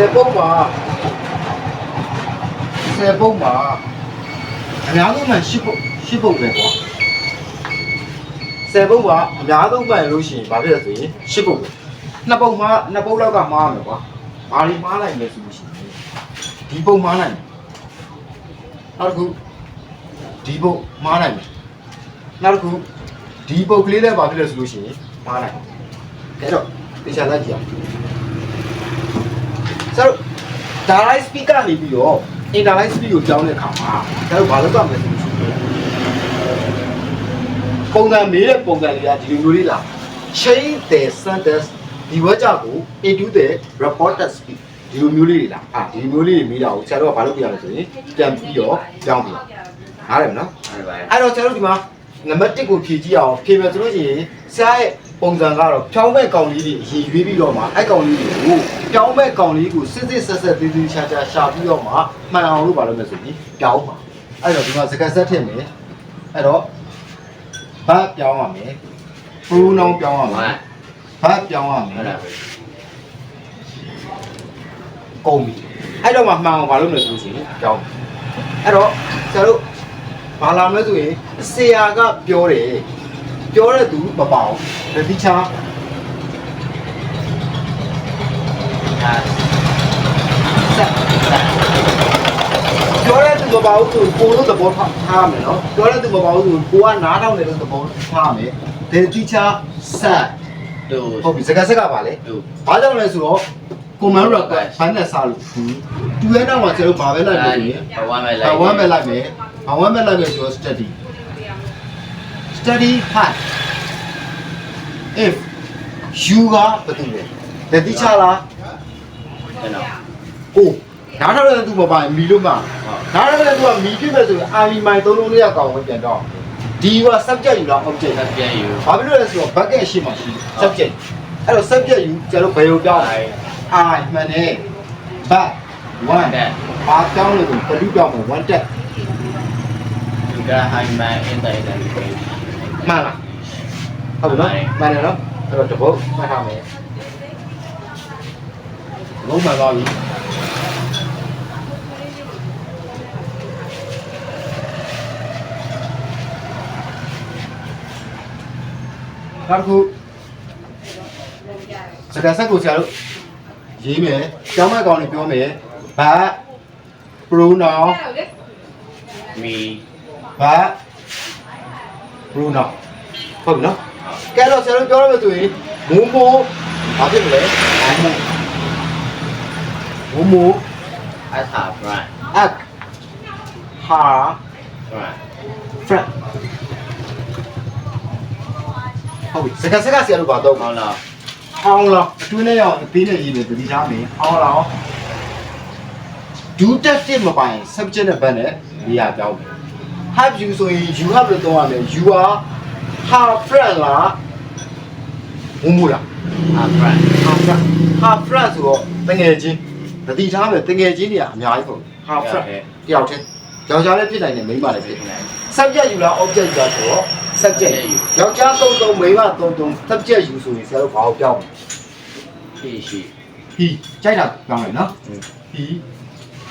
10ပုံမှာ10ပုံမှာအများဆုံးမှ10ပုံ10ပုံပဲကွာ10ပုံကအများဆုံးမှန်လို့ရှိရင်ဘာဖြစ်လဲဆိုရင်10ပုံပဲနှစ်ပုံမှာနှစ်ပုံလောက်ကမှားမယ်ကွာဘာတွေမှားလိုက်လဲဆိုလို့ရှိရင်ဒီပုံမှားနိုင်တယ်နောက်တစ်ခုဒီပုံမှားနိုင်တယ်နောက်တစ်ခုဒီပုံကလေးလည်းဘာဖြစ်လဲဆိုလို့ရှိရင်မှားနိုင်တယ်အဲ့တော့တေချာလိုက်ကြည့်အောင် ဆိုတော့ direct speed ကနေပြီးတော့ indirect speed ကိုကြောင်းတဲ့အခါမှာဒါတို့ဘာလုပ်ရမလဲဆိုလို့ရှိရင်ပုံစံမေးတဲ့ပုံစံတွေကဒီလိုမျိုးလေးလာ change the sentence ဒီဝါကြကို into the reported speed ဒီလိုမျိုးလေးတွေလာအာဒီလိုမျိုးလေးတွေမေးတာကိုဆရာတို့ကဘာလုပ်ပြရလဲဆိုရင်ပြန်ပြီးတော့ကြောင်းပြနားလည်မနော်ဟုတ်ပါရဲ့အဲ့တော့ကျွန်တော်တို့ဒီမှာနံပါတ်1ကိုဖြည့်ကြည့်အောင်ဖြည့်မယ်ဆိုလို့ရှိရင်ဆရာရဲ့ ပုံစံကတော့ဖြောင်းမဲ့ကောင်လေးတွေရေရွေးပြီးတော့မှအဲ့ကောင်လေးတွေကိုဖြောင်းမဲ့ကောင်လေးကိုစစ်စစ်ဆက်ဆက်သေးသေးချာချာရှာပြီးတော့မှမှန်အောင်လို့ပါလို့မယ်ဆိုပြီးပြောင်းပါအဲ့တော့ဒီမှာစကားဆက်ထည့်မယ်အဲ့တော့ဘာပြောင်းရမယ် pronoun ပြောင်းရမယ်ဘာပြောင်းရမဟုတ်ယ်လားပဲကုန်ပြီအဲ့တော့မှမှန်အောင်ပါလို့မယ်ဆိုလို့ရှိရင်ပြောင်းအဲ့တော့ဆရာတို့ဘာလာမလဲဆိုရင်ဆရာကပြောတယ် ပြောတဲ့သူမပေါ့တတိချာအာဆက်ပြောတဲ့သူမပေါ့ဆိုကိုလို့သဘောထားမယ်နော်ပြောတဲ့သူမပေါ့ဆိုကိုကနားထောင်တယ်လို့သဘောထားမယ်တတိချာဆက်တူဟုတ်ပြီစကားဆက်ကပါလေတူဘာကြောင့်လဲဆိုတော့ command record ဘန်းနဲ့စာလို့တူရဲ့နောက်မှာကျွန်တော်ဘာပဲလိုက်လို့ဆိုရင်ဘဝမဲ့လိုက်ဘာဝမ်းပဲလိုက်မယ်ဘာဝမ်းပဲလိုက်မယ်ဆိုတော့ study study hard if you ကဘာတူလဲလက်တိချလားကျွန်တော်ကိုနားထောင်တဲ့သူမပိုင်မီလို့မှာနားထောင်တဲ့သူကမီပြည့်မဲ့ဆိုရင်အာမီမိုင်သုံးလုံးလေးကကောင်းဝင်ပြန်တော့ဒီက subject ယူလား object ဆက်ပြန်ယူဘာဖြစ်လို့လဲဆိုတော့ bucket ရှိမှရှိတယ် subject အဲ့တော့ subject ယူကျတော့ဘယ်လိုပြောင်းလဲ I မှန်တယ် but one တဲ့ဘာပြောင်းလဲဆိုဘယ်လိုပြောင်းမလဲ one step သူကဟိုင်းမန်အ င်တာနက်ကိုမှန်လားဟုတ်ပြီနော်မှန်တယ်နော်အဲ့တော့တပုတ်မှတ်ထားမယ်လုံးမှန်သွား ပြီနောက်တစ်ခုစကားဆက်ကိုဆရာတို့ရေးမယ်ကျောင်းမကောင်တွေပြောမယ်ဘာ pronoun မီဘာ pronoun ဟုတ်ပြီနော်ကဲတော့ဆရာတို့ပြောရမယ်ဆိုရင်မိုးမိုးဘာဖြစ်မလဲမိုးမိုးအသာဘရန် ak ha ဘရန် friend ဟုတ်ပြီစကားစကားဆရာတို့ဘာတော့ဟောင်းလားအောင်လားအတွင်းထဲရောက်အသေးနဲ့ရေးမယ်တတိထားမယ်အောင်လားဒူတက်တစ်မပိုင် subject နဲ့ဘတ်နဲ့နေရာပြောင်းမယ် have you ဆိုရင် you have လို့သုံးရမယ် you are her friend လားမူမူလားအဘရန် her friend her friend ဆိုတော့တငယ်ချင်းတတိထားမယ်တငယ်ချင်းတွေကအများကြီးပေါ့ her friend တယောက်တည်းယောက်ျားလည်းဖြစ်နိုင်တယ်မိန်းမလည်းဖြစ်နိုင်တယ် subject ယူလား object ယူလားဆိုတော့ subject ယောက်ျားသုံးသုံးမိန်းမသုံးသုံး subject ယူဆိုရင်ဆရာတို့ဘာကိုပြောင်းမလဲရှိရှိ he ကြိုက်တာပြောင်းမယ်နော် he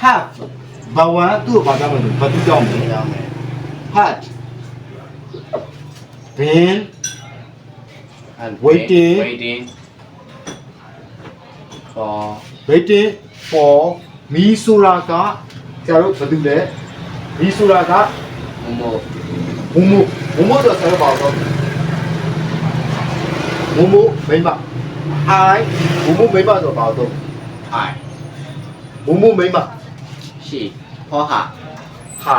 have ဘာဝန်သူ့ကိုဘာပြောင်းမလဲဆိုဘာသူပြောင်းမလဲရောင်းမယ် had been and Waiting. waiting for waiting for me ဆိုတာကဆရာတို့ဘာတူလဲ me ဆိုတာက momo မူမူမူမူဆိုဆရာတို့ဘာလို့မူမူမိမ I မူမူမိမဆိုဘာလို့ hi မူမူမိမ she ဟောဟာဟာ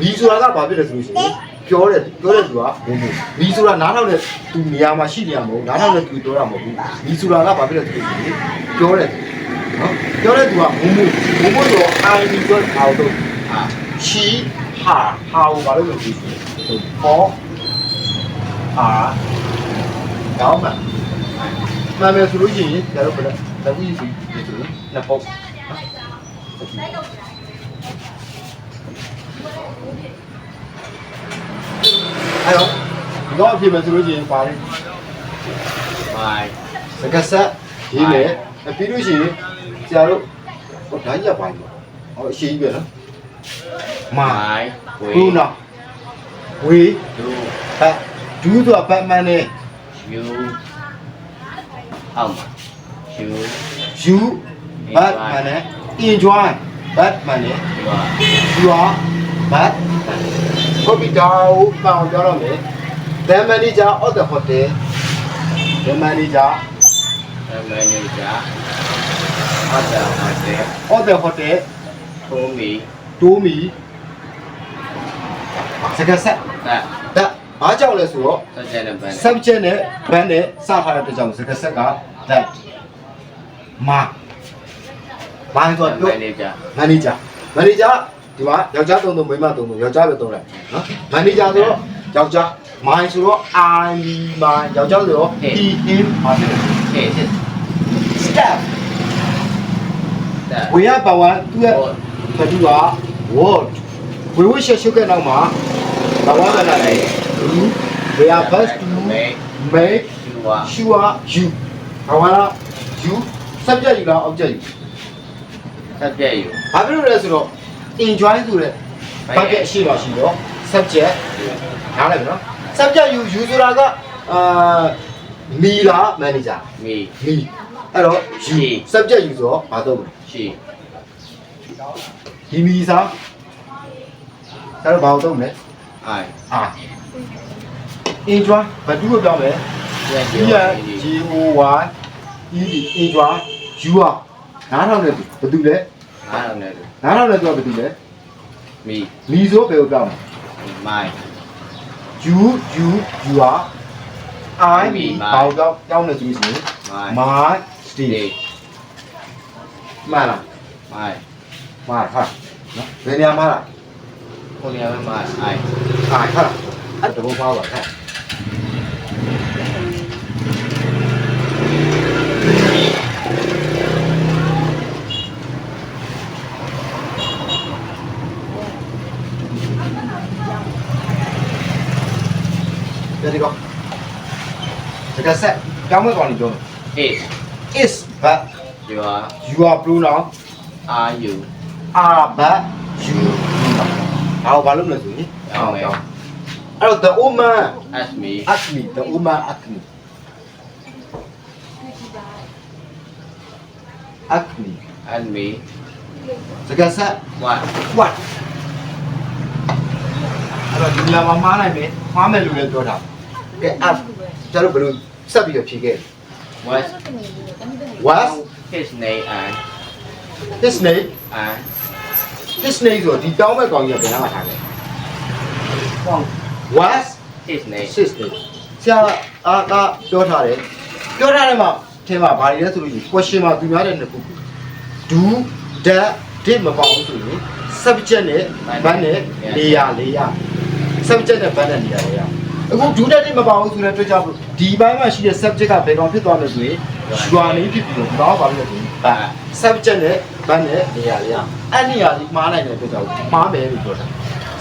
မီဆိုတာကဘာဖြစ်လဲဆိုလို့ရှိရင်ပြောတယ်ပြောတဲ့သူကမူမူမီဆိုတာနားထောင်တဲ့သူနေရာမှာရှိနေရမဟုတ်နားထောင်တဲ့သူပြောတာမဟုတ်ဘူးမီဆိုတာကဘာဖြစ်လဲဆိုလို့ရှိရင်ပြောတယ်နော်ပြောတဲ့သူကမူမူမူမူဆို I မီဆိုအောက်တော့ဟာ she her how ဘာလို့လဲဆိုလို့ရှိရင် for her ကောင်းမှာမှန်မယ်ဆိုလို့ရှိရင်ကျတော့ဘယ်လဲလက်ဝီးစီဒီဆိုရင်နှစ်ပုတ် အဲ့တော့ဒီတော့အဖြစ်မယ်ဆိုလို့ရှိရင်ပါတယ် bye စကဆက်ရေးမယ်ပြီးလို့ရှိရင်ဆရာတို့ဟိုဓာတ်ရက်ပိုင်းပေါ့ဟောအရှိကြီးပဲနော်မာမိုင်းဝေဘူးနော်ဝေဒူဘတ်ဒူးဆိုတာဘတ်မန်နဲ့ယူအောင်မှာယူယူဘတ်မန်နဲ့ enjoy ဘတ်မန်နဲ့ယူပါ you are bad ဟုတ်ပြီဒါကိုပအောင်ပြောတော့မယ် the manager of the hotel the manager အမန်နေဂျာဟုတ်တယ်ဟုတ်တယ် of the hotel ထိုးမီ told me စကားဆက် that ဒါအားကြောင့်လဲဆိုတော့ subject နဲ့ ban subject နဲ့ verb နဲ့စထားတဲ့အတွက်ကြောင့်စကားဆက်က that မာဘာလို့ဆိုတော့မန်နေဂျာ manager manager ဒီမှာယောက်ျားသုံးသုံးမိန်းမသုံးသုံးယောက်ျားပဲသုံးတယ်နော် manager ဆိုတော့ယောက်ျား my ဆိုတော့ I my ယောက်ျားဆိုတော့ he him ဘာဖြစ်လဲ ဟေးဟေး step that ဝေရပါဝါသူရဲ့ဖတူက word ဝေဝရှက်ရှုပ်တဲ့နောက်မှာဘာဝကလာလဲ you we are best to make make ယူပါ sure you ဘာဝလား you subject ယူလား object ယူ subject ယူ ဘာဖြစ်လို့လဲဆိုတော့ enjoy ဆိုတဲ့ bucket ရှိမှရှိတော့ subject နားလည်ပြီနော် subject ယူ you ဆိုတာကအာမီလား manager မီမီအဲ့တော့ you subject ယူဆိုတော့ဘာတော့မလဲရှိဒီမီစားအဲ့တော့ဘာလို့တော့မလဲအိုင်အာ enjoy ဘာတူကိုပြောင်းမယ်ရက် G ယူ R G O Y E D enjoy you are နားထောင်တယ်ဘယ်သူလဲ အားလုံးနဲ့နားထောင်တယ်သူကဘယ်သူလဲမီမီဆိုဘယ်ကိုပြောင်းမလဲမိုင်း you you you are I me ဘာကိုပြောင်းပြောင်းနေဆိုလို့ရှိရင်မိုင်း my stay ဒေးမှန်လားမိုင်းမှန်ဟာနော်ဘယ်နေရာမှာလားကိုရီးယားမှာအိုင်အာဟာအဲ့တဘောပါပါဟဲ့ဒီကော တကယ်ဆက်ကြောင်းမဲ့ကောင်လေးပြောမယ် is is but you are you are pronoun are you are but you pronoun ဘာဘာလို့မလဲဆိုရင်အောင်မယ်အဲ့တော့ the woman ask me ask me the woman ask me ask me and me စကားဆက် what what အဲ့တော့ဒီနေရာမှာမှားနိုင်မယ်မှားမယ်လို့လည်းပြောတာကဲ ask ကျတော့ဘယ်လို ဆက်ပြီးတော့ဖြေခဲ့ what was his name and his name and his name ဆိုတော့ဒီတောင်းမဲ့ကောင်ကြီးကဘယ်နာမှာထားလဲ was his name his name ဆရာအာကပြောထားတယ်ပြောထားတယ်မှာထဲမှာဘာတွေလဲဆိုလို့ရှိရင် question မှာသူများတဲ့နှစ်ခု do that did မပေါ့ဘူးဆိုရင် subject နဲ့ verb နဲ့နေရာလေးရ subject နဲ့ verb နဲ့နေရာလေးရ အခု do that did မပေါ့ဘူးဆိုတဲ့အတွက်ကြောင့်ဒီဘိုင်းမှာရှိတဲ့ subject ကဘယ်ကောင်ဖြစ်သွားလဲဆိုရင် you are လေးဖြစ်ပြီးတော့တော့ဘာလို့လဲဆိုရင် verb subject နဲ့ verb နဲ့နေရာလေးရအဲ့နေရာလေးမှားနိုင်တဲ့အတွက်ကြောင့်မှားမယ်လို့ပြောတာ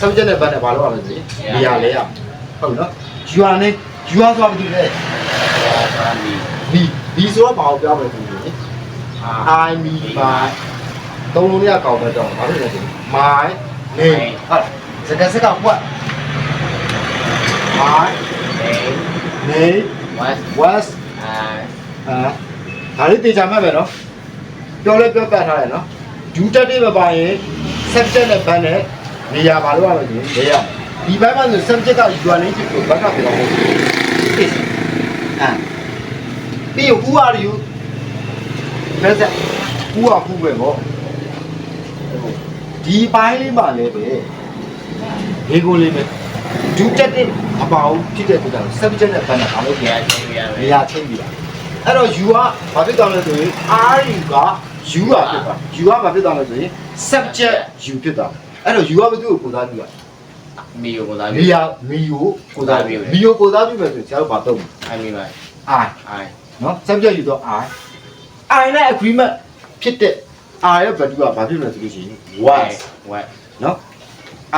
subject နဲ့ verb နဲ့ဘာလို့ရမလဲဆိုရင်နေရာလေးရဟုတ်နော် you are နဲ့ you are ဆိုတာဘာလို့လဲ are me me me ဆိုတော့ဘာကိုပြောမလဲဆိုရင် I me my သုံးလုံးလေးကကောက်ပဲတော့ဘာလို့လဲဆိုရင် my name ဟုတ်စကားစကား what my name name what was and အာဒါလေးတေချာမှတ်ပဲနော်ပြောလဲပြောပြထားတယ်နော်ဒူတက်တဲ့မပါရင် subject နဲ့ verb နဲ့နေရာဘာလို့ရမလဲဆိုရင်နေရာဒီဘက်မှာဆို subject က you are name ဖြစ်ပြီးဘက်ကပြောင်းလို့ is အာပြီး who are you present who are who ပဲပေါ့ဒီပိုင်းလေးမှာလည်းပဲဒီကိုလေးပဲ ဒူတက်တဲ့အပေါင်းဖြစ်တဲ့အတွက်ကြောင့် subject နဲ့ verb နဲ့ဘာလို့ရရရနေရာချင်းပြီလားအဲ့တော့ you ကဘာဖြစ်သွားလဲဆိုရင် are you က you ကဖြစ်သွား you ကဘာဖြစ်သွားလဲဆိုရင် subject you ဖြစ်သွားအဲ့တော့ you ကဘယ်သူ့ကိုကိုစားပြုရ me ကိုသာမီယာမီယိုကိုစားပြုမီယိုကိုစားပြုမယ်ဆိုရင်ဆရာတို့ဘာတော့ I mean my I I နော် subject ယူတော့ I I နဲ့ agreement ဖြစ်တဲ့ I ရဲ့ value ကဘာဖြစ်မလဲဆိုလို့ရှိရင် was what နော်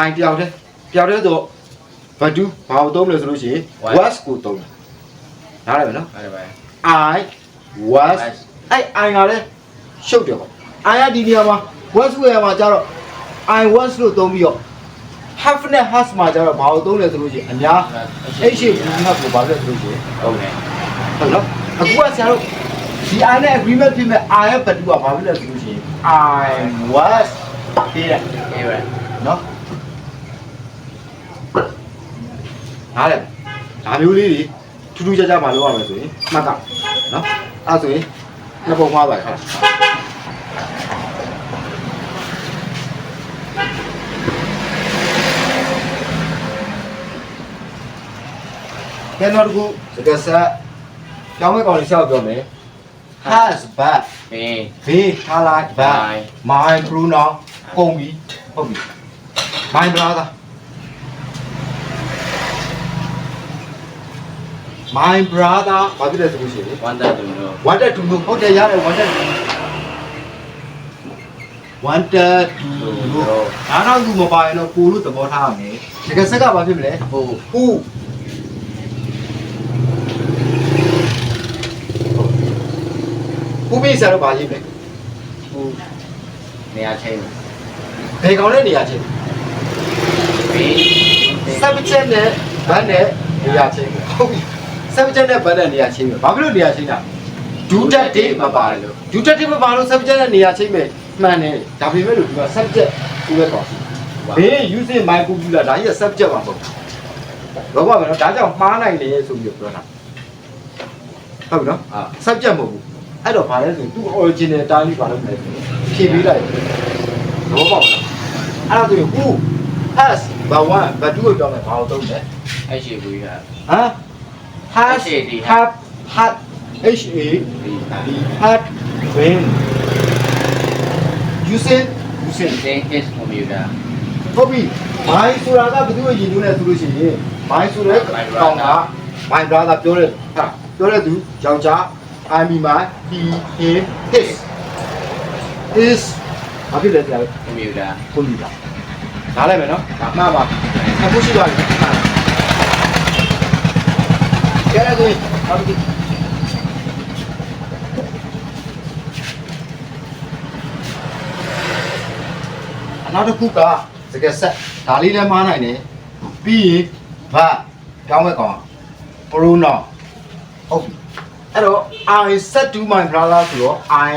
I တယောက်တည်းတယောက်တည်းဆို value ဘာကိုသုံးမလဲဆိုလို့ရှိရင် Was was ကိုသုံးတယ်နားလည်မယ်နော်အဲ့ဒါပဲ I was အဲ့ I ကလည်းရှုပ်တယ်ပေါ့ I ရဒီနေရာမှာ was ဆိုရမှာကျတော့ I was လို့သုံးပြီးတော့ have နဲ့ has မှာကျတော့ဘာလို့သုံးလဲဆိုလို့ရှိရင်အများ H ရှိဘူးငါ့ကိုဘာလို့လဲဆိုလို့ရှိရင်ဟုတ်တယ်ဟုတ်နော်အခုကဆရာတို့ဒီ I နဲ့ agreement ဖြစ်မဲ့ I ရဲ့ဘတ်တူကဘာလို့လဲဆိုလို့ရှိရင် I was ပြီးတယ် အေးပဲနော် ဟားလေဒါမျိုးလေးတွေထူးထူးခြားခြားမလုပ်ရမယ်ဆိုရင်မှတ်ကနော်အဲ့ဆိုရင်နှစ်ပုံမှားပါခါကဲနောက်တစ်ခုစကားဆက်ကျောင်းမဲ့ကောင်လေးရှောက်ပြောမယ် has but ဘင်းဘေးထားလိုက် but my pronoun ကုန်ပြီဟုတ်ပြီ my brother my brother ဘာဖြစ်လဲဆိုလို့ရှိရင်ဝမ်းတက်သူတို့ wanted to know ဟုတ်တယ်ရတယ် wanted to wanted to know ဒါတော့သူမပါရင်တော့ကိုလို့သဘောထားရမယ်တကယ်ဆက်ကဘာဖြစ်မလဲဟုတ် who ကိုပြီးစားတော့ဘာရေးမလဲဟုတ်နေရာချင်းဘယ်ကောင်လဲနေရာချင်းဘင်း subject နဲ့ verb နဲ့နေရာချင်းပဲဟုတ်ပြီ subject နဲ့ verb နဲ့နေရာချင်းပဲဘာဖြစ်လို့နေရာချင်းတာဒူတက်တေးမပါလို့ဒူတက်တေးမပါလို့ subject နဲ့နေရာချင်းပဲမှန်တယ်ဒါပေမဲ့လို့ဒီက subject ကိုပဲကောင်းဘေး using my computer ဒါကြီးက subject ပါမဟုတ်ဘူးတော့ပါမယ်နော်ဒါကြောင့်မှားနိုင်တယ်ဆိုပြီးပြောတာဟုတ်ပြီနော်အာ subject မဟုတ်ဘူးအဲ့တော့ဘာလဲဆိုရင်သူ့ original အတိုင်းလေးဘာလို့မလဲဆိုရင်ဖြည့်ပေးလိုက်တယ်တော့ပေါ့လားအဲ့ဒါဆိုရင် who has but one but two ကိုပြောမယ်ဘာလို့သုံးလဲအဲ့ရှိဘူးကဟမ် has HAD have had h a ဒီဟာ d had been using using သင် is computer ဟုတ်ပြီ my ဆိုတာကဘယ်သူ့ကိုရည်ညွှန်းလဲဆိုလို့ရှိရင် my ဆိုတဲ့ကောင်က my brother ပြောတဲ့ဟာပြောတဲ့သူယောက်ျား I mean my he him his is ဘာဖြစ်လဲဆရာ computer ကိုလီတာနားလိုက်မယ်နော်ဒါမှန်ပါအခုရှိသွားပြီမှန်ပါကဲတော့ဘာလို့ အနောက်တစ်ခုကစကဆက်ဒါလေးလည်းမှားနိုင်တယ်ပြီးရင်ဘာကြောင်းမဲ့ကောင် pronoun ဟုတ်ပြီအဲ့တော့ I said to my brother ဆိုတော့ I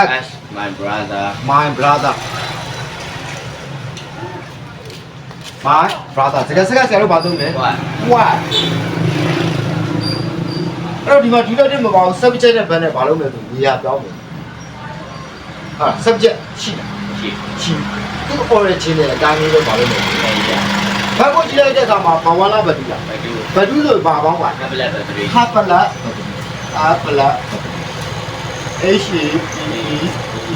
ask as my brother my brother my brother စကားစကားဆရာတို့ဘာသုံးလဲ what what အဲ့တော့ဒီမှာဒီတော့တင်မပါဘူး subject နဲ့ဘယ်နဲ့ဘာလုပ်လဲဆိုနေရာပြောင်းမယ်ဟာ subject ရှိတယ်ရှိရှိသူ့ origin နဲ့အတိုင်းလေးတော့ဘာလုပ်လဲနေကြဘာကိုကြည့်လိုက်တဲ့အခါမှာဘာဝလာဘတ်တူလားဘယ်သူဘတ်တူဆိုဘာပေါင်းပါနဘလက်ဘယ်သူဟာပလာဟာပလာ H A E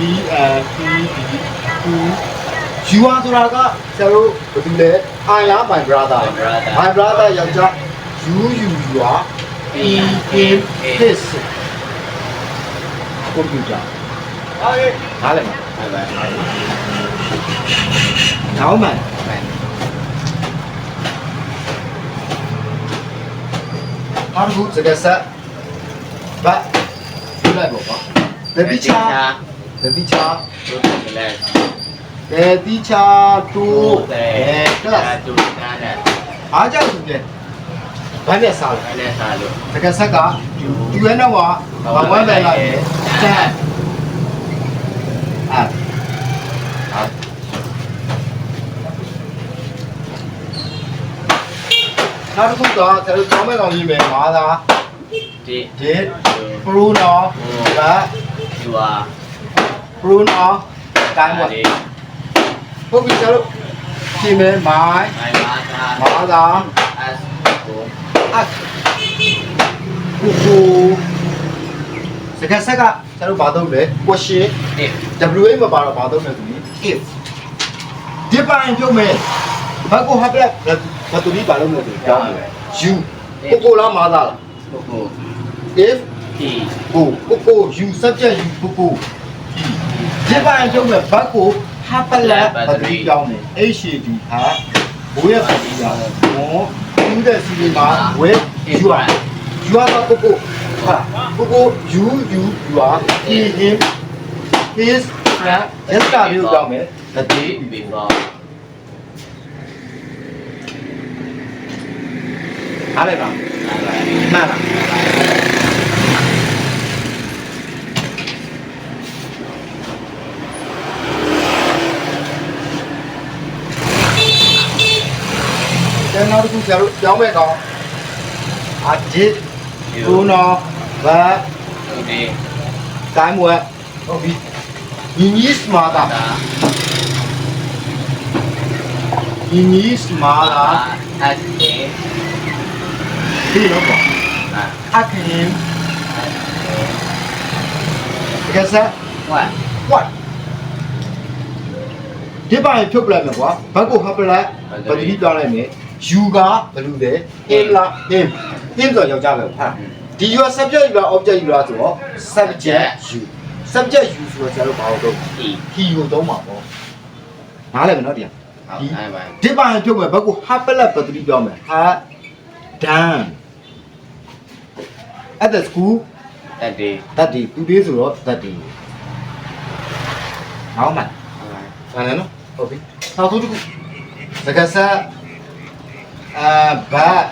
E N T D ယူဝါဆိုတာကဆရာတို့ဘာတူလဲအာယာ my brother my brother ယောက်ျားယူယူယူဟာ E M his computer ဟာလေအဲ့ပဲနောက်မှန်မှန်အားတစ်ခုစကားဆက်ဘ တ်ယူလိုက်ပေါ့ကွာတတိချာတတိချာသူကလည်းတတိချာတူအဲကကလလပ်တူနာနဲ့အားကြောင့်သူလဲဘာနဲ့စားလဲအဲ့နဲ့စားလို့တကယ်ဆ at ကိုကိုစကားဆက်ကကျွန်တော်ဘာသုံးလဲ question if WA မှာပါတော့ဘာသုံးလဲဆိုရင် if ဒီပိုင်းပြုံးမယ်ဘာကိုဟာပြက်ဘာတူဒီဘာလို့မလဲပြောင်းမယ် you ကိုကိုလားမာသာလားကိုကို if ဒီကိုကိုကို you subject you ကိုကိုဒီပိုင်းပြုံးမယ်ဘာကိုဟာပလက်ဘာတူပြောင်းမယ် HAD ဟာဘိုးရပါတီးတာဘောယူတဲ့စီလေးမှာဝဲ you are you are ကိုကိုဟာကိုကို you you you are he him his friend ရက်တာလေးကိုပြောင်းမယ် the day before အားလိုက်ပါ Bye မှန်လားကျန်နောက်တစ်ခုကျတော့ပြောင်းမဲ့ကောင်အဂျစ်ဘရူနိုဘာ Today တိုင်းမွဲဟုတ်ပြီ ညီညီစမာတာ Ta ညီညီစမာတာ At A ဒီတော့ပေါ့ Ah အခင်းတကယ်ဆက် What what ဒီပိုင်းဖြုတ်ပလိုက်မယ်ကွာဘက်ကိုဟပ်ပလို က်ဘယ်လိုပြောင်းလိုက်မယ်ယူကဘယ်လိုလဲ him လား him him ဆိုယောက်ျားပဲဟာဒီ your subject ယူလား object ယူလားဆိုတော့ subject you subject you ဆိုတော့ကျတော့ဘာလို့တော့ E he ကိုသုံးပါပေါ့နားလည်မယ်နော်တရား Học Đi. hai bài ဒီပိုင်းဖြုတ်မယ်ဘက်ကိုဟပ်ပလက်ဘယ်လိုပြောင်းမယ် ha done at the school That day တတ်ဒီသူလေးဆိုတော့တတ်ဒီဟောင်းမှန်ဆန်တယ်နော်ဟုတ်ပြီနောက်ဆုံးတစ်ခုစကားစား အာဘတ်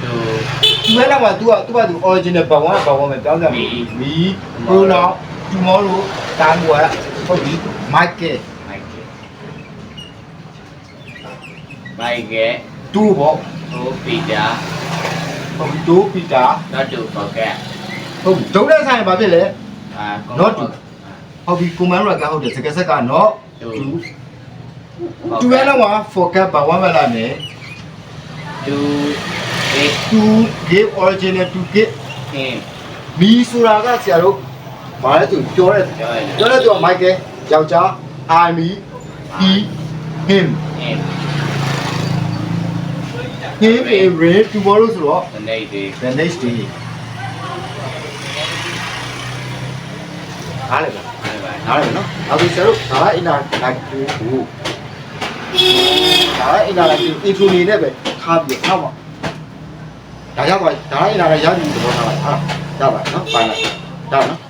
ဟိုသူကလည်းက तू က तू က तू original ဘဝဘဝပဲပြောင်းတာမီမီ Bruno tomorrow တန်ကွာဟုတ်ပြီ market Michael Michael တူပေါ့ to Peter ဟုတ်ပြီတူပီတာ not to forget ဟုတ်ဒုံတဲ့ဆိုင်ကဘာဖြစ်လဲ uh, Not to ဟုတ်ပြီကိုမန်ရကဟုတ်တယ်စကက်ဆက်ကနော် to တူတူ တူရ to တော့ forget ဘဝမလာနဲ့ To It to give original to give Him မီဆိုတာကဆရာတို့ဘာလဲသူပြောတဲ့ Joy ပြောတဲ့သူက Michael ယောက်ျား I me he him Him him is read tomorrow ဆိုတော့ The next day the next day အားလည်းပါ Hai bài နားလည်နော်အခုဆရာတို့ဒါကအင်တာလိုက် ကိုဒါကအင်တာလိုက်ကိုအင်ထရိုနေနဲ့ပဲထားပြီးတော့နောက်ပါဒါရောက်ပါဒါကအင်တာလိုက်ရပြီသဘောထားလိုက်ဟာရပါနော်ပိုင်းလိုက်ဒါနော်